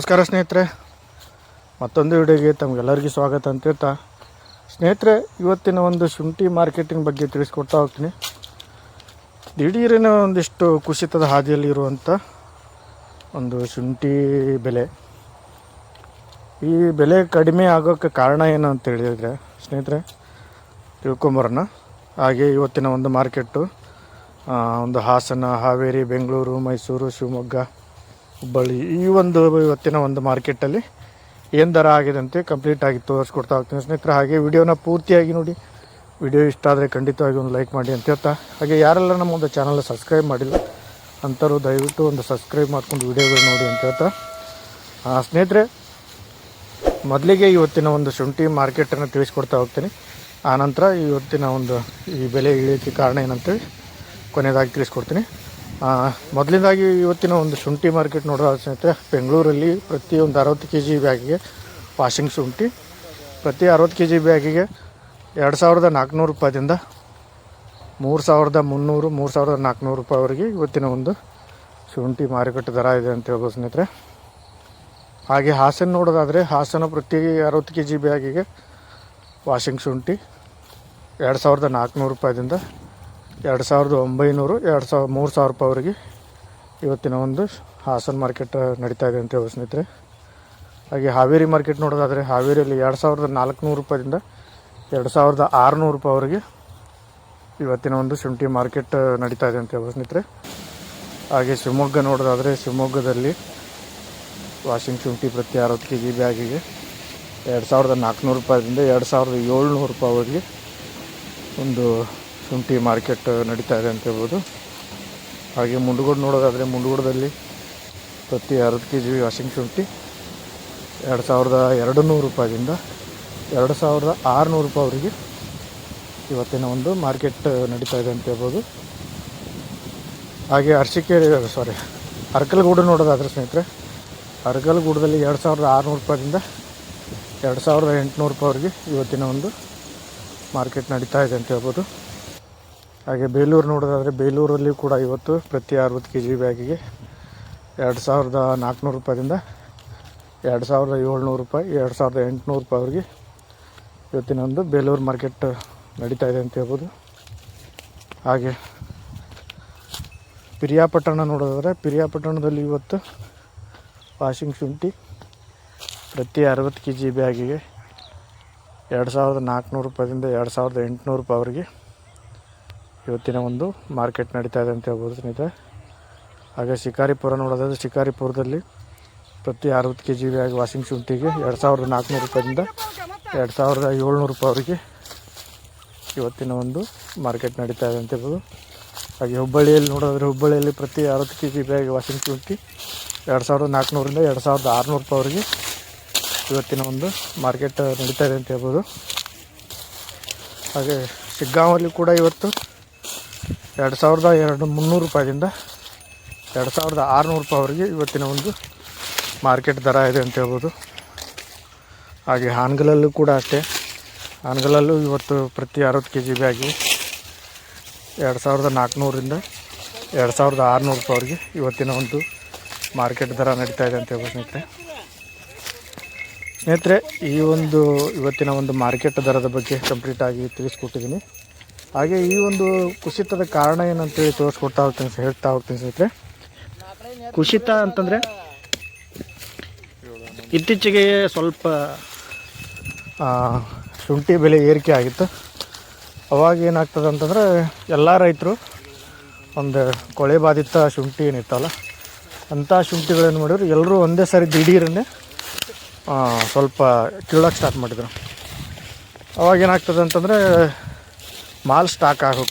ನಮಸ್ಕಾರ ಸ್ನೇಹಿತರೆ. ಮತ್ತೊಂದು ವಿಡಿಯೋಗೆ ತಮಗೆಲ್ಲರಿಗೂ ಸ್ವಾಗತ ಅಂತ ಹೇಳ್ತಾ, ಸ್ನೇಹಿತರೆ, ಇವತ್ತಿನ ಒಂದು ಶುಂಠಿ ಮಾರ್ಕೆಟಿಂಗ್ ಬಗ್ಗೆ ತಿಳಿಸ್ಕೊಡ್ತಾ ಹೋಗ್ತೀನಿ. ದಿಢೀರಿನ ಒಂದಿಷ್ಟು ಕುಸಿತದ ಹಾದಿಯಲ್ಲಿರುವಂಥ ಒಂದು ಶುಂಠಿ ಬೆಲೆ. ಈ ಬೆಲೆ ಕಡಿಮೆ ಆಗೋಕ್ಕೆ ಕಾರಣ ಏನು ಅಂತ ಹೇಳಿದರೆ, ಸ್ನೇಹಿತರೆ, ತಿಳ್ಕೊಂಬರೋಣ. ಹಾಗೆ ಇವತ್ತಿನ ಒಂದು ಮಾರ್ಕೆಟು ಒಂದು ಹಾಸನ, ಹಾವೇರಿ, ಬೆಂಗಳೂರು, ಮೈಸೂರು, ಶಿವಮೊಗ್ಗ ಹುಬ್ಬಳ್ಳಿ. ಈ ಒಂದು ಇವತ್ತಿನ ಒಂದು ಮಾರ್ಕೆಟಲ್ಲಿ ಏನು ದರ ಆಗಿದೆ ಅಂತ ಕಂಪ್ಲೀಟ್ ಆಗಿ ತೋರಿಸ್ಕೊಡ್ತಾ ಹೋಗ್ತೀನಿ ಸ್ನೇಹಿತರೆ. ಹಾಗೆ ವಿಡಿಯೋನ ಪೂರ್ತಿಯಾಗಿ ನೋಡಿ. ವಿಡಿಯೋ ಇಷ್ಟ ಆದರೆ ಖಂಡಿತವಾಗಿ ಒಂದು ಲೈಕ್ ಮಾಡಿ ಅಂತ ಹೇಳ್ತಾ. ಹಾಗೆ ಯಾರೆಲ್ಲ ನಮ್ಮ ಒಂದು ಚಾನಲ್ ಸಬ್ಸ್ಕ್ರೈಬ್ ಮಾಡಿಲ್ಲ, ಅಂಥವ್ರು ದಯವಿಟ್ಟು ಒಂದು ಸಬ್ಸ್ಕ್ರೈಬ್ ಮಾಡ್ಕೊಂಡು ವಿಡಿಯೋಗಳು ನೋಡಿ ಅಂತ ಹೇಳ್ತಾ. ಸ್ನೇಹಿತರೆ, ಮೊದಲಿಗೆ ಇವತ್ತಿನ ಒಂದು ಶುಂಠಿ ಮಾರ್ಕೆಟನ್ನು ತಿಳಿಸ್ಕೊಡ್ತಾ ಹೋಗ್ತೀನಿ. ಆನಂತರ ಇವತ್ತಿನ ಒಂದು ಈ ಬೆಲೆ ಇಳಿಯೋಕ್ಕೆ ಕಾರಣ ಏನಂತೇಳಿ ಕೊನೆಯದಾಗಿ ತಿಳಿಸ್ಕೊಡ್ತೀನಿ. ಮೊದಲನೇದಾಗಿ ಇವತ್ತಿನ ಒಂದು ಶುಂಠಿ ಮಾರ್ಕೆಟ್ ನೋಡೋದ ಸ್ನೇಹಿತರೆ, ಬೆಂಗಳೂರಲ್ಲಿ ಪ್ರತಿಯೊಂದು ಅರವತ್ತು ಕೆ ಜಿ ಬ್ಯಾಗಿಗೆ ವಾಷಿಂಗ್ ಶುಂಠಿ, ಪ್ರತಿ ಅರವತ್ತು ಕೆ ಜಿ ಬ್ಯಾಗಿಗೆ ಎರಡು ಸಾವಿರದ ನಾಲ್ಕುನೂರು ರೂಪಾಯಿಂದ ಮೂರು ಸಾವಿರದ ಮುನ್ನೂರು, ಮೂರು ಸಾವಿರದ ನಾಲ್ಕುನೂರು ರೂಪಾಯಿವರೆಗೆ ಇವತ್ತಿನ ಒಂದು ಶುಂಠಿ ಮಾರುಕಟ್ಟೆ ದರ ಇದೆ ಅಂತ ಹೇಳ್ಬೋದು ಸ್ನೇಹಿತರೆ. ಹಾಗೆ ಹಾಸನ ನೋಡೋದಾದರೆ, ಹಾಸನ ಪ್ರತಿ ಅರವತ್ತು ಕೆ ಜಿ ಬ್ಯಾಗಿಗೆ ವಾಷಿಂಗ್ ಶುಂಠಿ ಎರಡು ಸಾವಿರದ ನಾಲ್ಕುನೂರು ರೂಪಾಯಿಂದ ಎರಡು ಸಾವಿರದ ಒಂಬೈನೂರು, ಎರಡು ಸಾವಿರ, ಮೂರು ಸಾವಿರ ರೂಪಾಯಿವರೆಗೆ ಇವತ್ತಿನ ಒಂದು ಹಾಸನ ಮಾರ್ಕೆಟ್ ನಡೀತಾ ಇದೆ ಅಂತ ಹೇಳಿ ಸ್ನೇಹಿತರೆ. ಹಾಗೆ ಹಾವೇರಿ ಮಾರ್ಕೆಟ್ ನೋಡೋದಾದರೆ ಹಾವೇರಿಯಲ್ಲಿ ಎರಡು ಸಾವಿರದ ನಾಲ್ಕುನೂರು ರೂಪಾಯಿಂದ ಎರಡು ಸಾವಿರದ ಆರುನೂರು ರೂಪಾಯಿವರೆಗೆ ಇವತ್ತಿನ ಒಂದು ಶುಂಠಿ ಮಾರ್ಕೆಟ್ ನಡೀತಾ ಇದೆ ಅಂತ ಹೇಳಿ ಸ್ನೇಹಿತರೆ. ಹಾಗೆ ಶಿವಮೊಗ್ಗ ನೋಡೋದಾದರೆ ಶಿವಮೊಗ್ಗದಲ್ಲಿ ವಾಷಿಂಗ್ ಶುಂಠಿ ಪ್ರತಿ ಅರವತ್ತು ಕೆ ಜಿ ಬ್ಯಾಗಿಗೆ ಎರಡು ಸಾವಿರದ ನಾಲ್ಕುನೂರು ರೂಪಾಯಿಂದ ಎರಡು ಸಾವಿರದ ಏಳ್ನೂರು ರೂಪಾಯಿವರೆಗೆ ಒಂದು ಶುಂಠಿ ಮಾರ್ಕೆಟ್ ನಡೀತಾ ಇದೆ ಅಂತ ಹೇಳ್ಬೋದು. ಹಾಗೆ ಮುಂಡಗೋಡು ನೋಡೋದಾದರೆ ಮುಂಡಗೋಡದಲ್ಲಿ ಪ್ರತಿ ಅರ್ಧ ಕೆ ಜಿ ವಾಷಿಂಗ್ ಶುಂಠಿ ಎರಡು ಸಾವಿರದ ಎರಡು ನೂರು ರೂಪಾಯಿಂದ ಎರಡು ಸಾವಿರದ ಆರುನೂರು ರೂಪಾಯಿವರೆಗೆ ಇವತ್ತಿನ ಒಂದು ಮಾರ್ಕೆಟ್ ನಡೀತಾ ಇದೆ ಅಂತ ಹೇಳ್ಬೋದು. ಹಾಗೆ ಅರ್ಶಿಕೇರಿ ಸಾರಿ ಅರ್ಕಲ್ಗೂಡು ನೋಡೋದಾದ್ರೆ ಸ್ನೇಹಿತರೆ, ಅರ್ಕಲ್ಗೂಡದಲ್ಲಿ ಎರಡು ಸಾವಿರದ ಆರುನೂರು ರೂಪಾಯಿಂದ ಎರಡು ಸಾವಿರದ ಎಂಟುನೂರು ರೂಪಾಯಿವರೆಗೆ ಇವತ್ತಿನ ಒಂದು ಮಾರ್ಕೆಟ್ ನಡೀತಾ ಇದೆ ಅಂತ ಹೇಳ್ಬೋದು. ಹಾಗೆ ಬೇಲೂರು ನೋಡೋದಾದರೆ ಬೇಲೂರಲ್ಲಿ ಕೂಡ ಇವತ್ತು ಪ್ರತಿ ಅರವತ್ತು ಕೆ ಜಿ ಬ್ಯಾಗಿಗೆ ಎರಡು ಸಾವಿರದ ನಾಲ್ಕುನೂರು ರೂಪಾಯಿಂದ ಎರಡು ಸಾವಿರದ ಏಳ್ನೂರು ರೂಪಾಯಿ, ಎರಡು ಸಾವಿರದ ಎಂಟುನೂರು ರೂಪಾಯಿವರೆಗೆ ಇವತ್ತಿನ ಒಂದು ಬೇಲೂರು ಮಾರ್ಕೆಟ್ ನಡೀತಾ ಇದೆ ಅಂತ ಹೇಳ್ಬೋದು. ಹಾಗೆ ಪಿರಿಯಾಪಟ್ಟಣ ನೋಡೋದಾದರೆ ಪಿರಿಯಾಪಟ್ಟಣದಲ್ಲಿ ಇವತ್ತು ವಾಷಿಂಗ್ ಶುಂಠಿ ಪ್ರತಿ ಅರವತ್ತು ಕೆ ಜಿ ಬ್ಯಾಗಿಗೆ ಎರಡು ಸಾವಿರದ ನಾಲ್ಕುನೂರು ರೂಪಾಯಿಂದ ಎರಡು ಸಾವಿರದ ಎಂಟುನೂರು ರೂಪಾಯಿವರೆಗೆ ಇವತ್ತಿನ ಒಂದು ಮಾರ್ಕೆಟ್ ನಡೀತಾ ಇದೆ ಅಂತ ಹೇಳ್ಬೋದು ಸ್ನೇಹಿತರೆ. ಹಾಗೆ ಶಿಕಾರಿಪುರ ನೋಡೋದಾದ್ರೆ ಶಿಕಾರಿಪುರದಲ್ಲಿ ಪ್ರತಿ ಅರವತ್ತು ಕೆ ಜಿ ಬ್ಯಾಗ್ ವಾಷಿಂಗ್ ಶುಂಠಿಗೆ ಎರಡು ಸಾವಿರದ ನಾಲ್ಕುನೂರು ರೂಪಾಯಿಂದ ಎರಡು ಸಾವಿರದ ಏಳ್ನೂರು ರೂಪಾಯಿವರೆಗೆ ಇವತ್ತಿನ ಒಂದು ಮಾರ್ಕೆಟ್ ನಡೀತಾ ಇದೆ ಅಂತ ಹೇಳ್ಬೋದು. ಹಾಗೆ ಹುಬ್ಬಳ್ಳಿಯಲ್ಲಿ ನೋಡೋದ್ರೆ ಹುಬ್ಬಳ್ಳಿಯಲ್ಲಿ ಪ್ರತಿ ಅರವತ್ತು ಕೆ ಜಿ ಬ್ಯಾಗ್ ವಾಷಿಂಗ್ ಶುಂಠಿ ಎರಡು ಸಾವಿರದ ನಾಲ್ಕುನೂರಿಂದ ಎರಡು ಸಾವಿರದ ಆರುನೂರು ರೂಪಾಯಿವರೆಗೆ ಇವತ್ತಿನ ಒಂದು ಮಾರ್ಕೆಟ್ ನಡೀತಾ ಇದೆ ಅಂತ ಹೇಳ್ಬೋದು. ಹಾಗೆ ಶಿಗ್ಗಾಂವಲ್ಲಿ ಕೂಡ ಇವತ್ತು ಎರಡು ಸಾವಿರದ ಎರಡು ಮುನ್ನೂರು ರೂಪಾಯಿಂದ ಎರಡು ಸಾವಿರದ ಆರುನೂರು ರೂಪಾಯಿವರೆಗೆ ಇವತ್ತಿನ ಒಂದು ಮಾರ್ಕೆಟ್ ದರ ಇದೆ ಅಂತ ಹೇಳ್ಬೋದು. ಹಾಗೆ ಹಾನ್ಗಲಲ್ಲೂ ಕೂಡ ಅಷ್ಟೇ. ಹಾನ್ಗಲಲ್ಲೂ ಇವತ್ತು ಪ್ರತಿ ಅರವತ್ತು ಕೆ ಜಿ ಬ್ಯಾಗಿ ಎರಡು ಸಾವಿರದ ನಾಲ್ಕುನೂರಿಂದ ಎರಡು ಸಾವಿರದ ಆರುನೂರು ರೂಪಾಯಿವರೆಗೆ ಇವತ್ತಿನ ಒಂದು ಮಾರ್ಕೆಟ್ ದರ ನಡೀತಾ ಇದೆ ಅಂತ ಹೇಳ್ಬೋದು ಸ್ನೇಹಿತರೆ. ಸ್ನೇಹಿತರೆ, ಈ ಒಂದು ಇವತ್ತಿನ ಒಂದು ಮಾರ್ಕೆಟ್ ದರದ ಬಗ್ಗೆ ಕಂಪ್ಲೀಟಾಗಿ ತಿಳಿಸ್ಕೊಟ್ಟಿದ್ದೀನಿ. ಹಾಗೆ ಈ ಒಂದು ಕುಸಿತದ ಕಾರಣ ಏನಂತೇಳಿ ತೋರಿಸ್ಕೊಡ್ತಾ ಹೋಗ್ತೀನಿ ಹೇಳ್ತಾ ಹೋಗ್ತೀನಿ ಸ್ನೇಹಿತರೆ. ಕುಸಿತ ಅಂತಂದರೆ ಇತ್ತೀಚೆಗೆ ಸ್ವಲ್ಪ ಶುಂಠಿ ಬೆಲೆ ಏರಿಕೆ ಆಗಿತ್ತು. ಅವಾಗ ಏನಾಗ್ತದೆ ಅಂತಂದ್ರೆ ಎಲ್ಲ ರೈತರು ಒಂದು ಕೊಳೆ ಬಾಧಿತ ಶುಂಠಿ ಏನಿತ್ತಲ್ಲ, ಅಂಥ ಶುಂಠಿಗಳೇನು ಮಾಡಿದ್ರು. ಎಲ್ಲರೂ ಒಂದೇ ಸಾರಿ ದಿಢೀರನ್ನೇ ಸ್ವಲ್ಪ ಕೀಳಕ್ಕೆ ಸ್ಟಾರ್ಟ್ ಮಾಡಿದ್ರು. ಅವಾಗ ಏನಾಗ್ತದೆ ಅಂತಂದರೆ ಮಾಲ್ ಸ್ಟಾಕ್ ಆಗಿ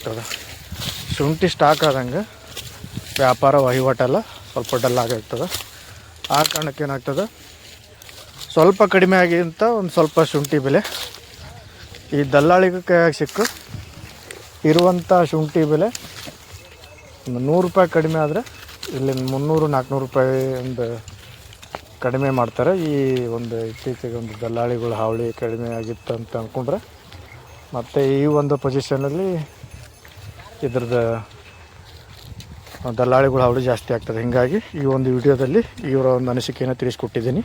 ಶುಂಠಿ ಸ್ಟಾಕ್ ಆದಂಗೆ ವ್ಯಾಪಾರ ವಹಿವಾಟೆಲ್ಲ ಸ್ವಲ್ಪ ಡಲ್ ಆಗಿರ್ತದೆ ಆ ಕಾರಣಕ್ಕೆ ಏನಾಗ್ತದೆ? ಸ್ವಲ್ಪ ಕಡಿಮೆ ಆಗಿಂತ ಒಂದು ಸ್ವಲ್ಪ ಶುಂಠಿ ಬೆಲೆ. ಈ ದಲ್ಲಾಳಿಗೆ ಕೈಯಾಗಿ ಸಿಕ್ಕು. ಇರುವಂಥ ಶುಂಠಿ ಬೆಲೆ ಒಂದು ನೂರು ರೂಪಾಯಿ ಕಡಿಮೆ ಆದರೆ ಇಲ್ಲಿ ಮುನ್ನೂರು, ನಾಲ್ಕುನೂರು ರೂಪಾಯಿ ಒಂದು ಕಡಿಮೆ ಮಾಡ್ತಾರೆ. ಈ ಒಂದು ಇತ್ತೀಚೆಗೆ ಒಂದು ದಲ್ಲಾಳಿಗಳು ಹಾವಳಿ ಕಡಿಮೆ ಆಗಿತ್ತು ಅಂತ ಅಂದ್ಕೊಂಡ್ರೆ ಮತ್ತು ಈ ಒಂದು ಪೊಸಿಷನಲ್ಲಿ ಇದ್ರದ್ದು ದಲ್ಲಾಳಿಗಳ ಹಾವಳಿ ಜಾಸ್ತಿ ಆಗ್ತದೆ. ಹೀಗಾಗಿ ಈ ಒಂದು ವಿಡಿಯೋದಲ್ಲಿ ಇವರ ಒಂದು ಅನಿಸಿಕೆಯನ್ನು ತಿಳಿಸ್ಕೊಟ್ಟಿದ್ದೀನಿ.